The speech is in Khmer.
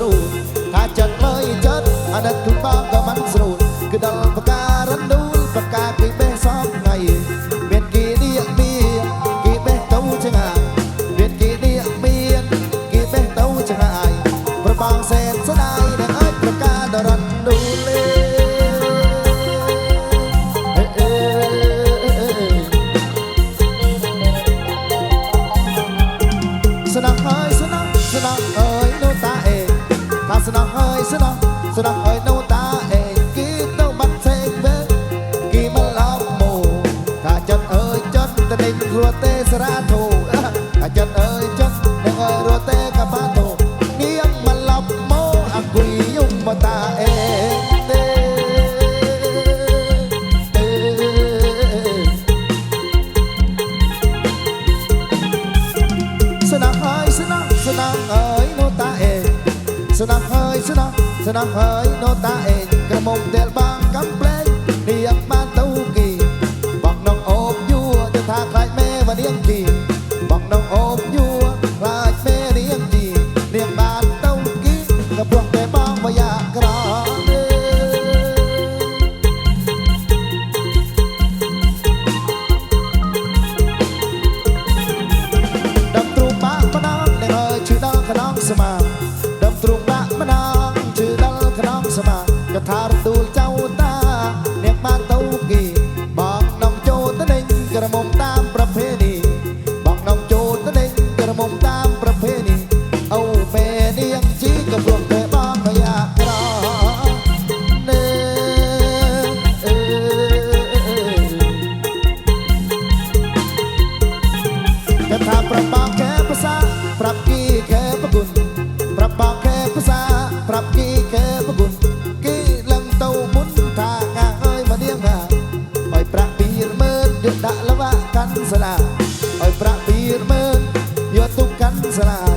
seru kacat lejat adat kumpang kaman seru ke dalam ស្រស់ឲ្យនៅតាអេគីទៅបាត់ផ្សេងវិញគីមកឡប់មកថាចិត្តអើយចិត្តតេញគ្រួទេស្រាធូថាចិត្តអើយចិត្តនឹងឲ្យរត់ទេកបាធូនាងមកឡប់មកអគីយំបតាអេទេស្នងអើយស្នងស្នងអើ ស្នងហើយស្នងស្នងហើយនោតាអេក្រមុំដែលបាងកំប្លែងនាងបានទៅគីបងនងអូបយួរទៅថាខ្លាចមេវនាងគីបងនងអូបយួរខ្លាចមេនាងគីនាងបានទៅគីក៏ព្រោះតែបងបយ៉ាក្រទេដំទ្រូងបាក់ម្ដងនឹងអើយឈឺដល់ខ្នងស្មាដំ កថារទូលចៅតាអ្នកបានទៅគេបងនំចូលទៅដេញក្រមុំតាមប្រភេទនេះបងនំចូលទៅដេញក្រមុំតាមប្រភេទនេះអូមេនាងជីកំពុងតែបងក៏យ៉ាក្រនេអេកថាប្រាប់បងកែភាសាប្រាប់គីកែប្រគុណប្រាប់បង សាលាឲ្យប្រាក់ពីរមើលយកទុកកាន់សាលា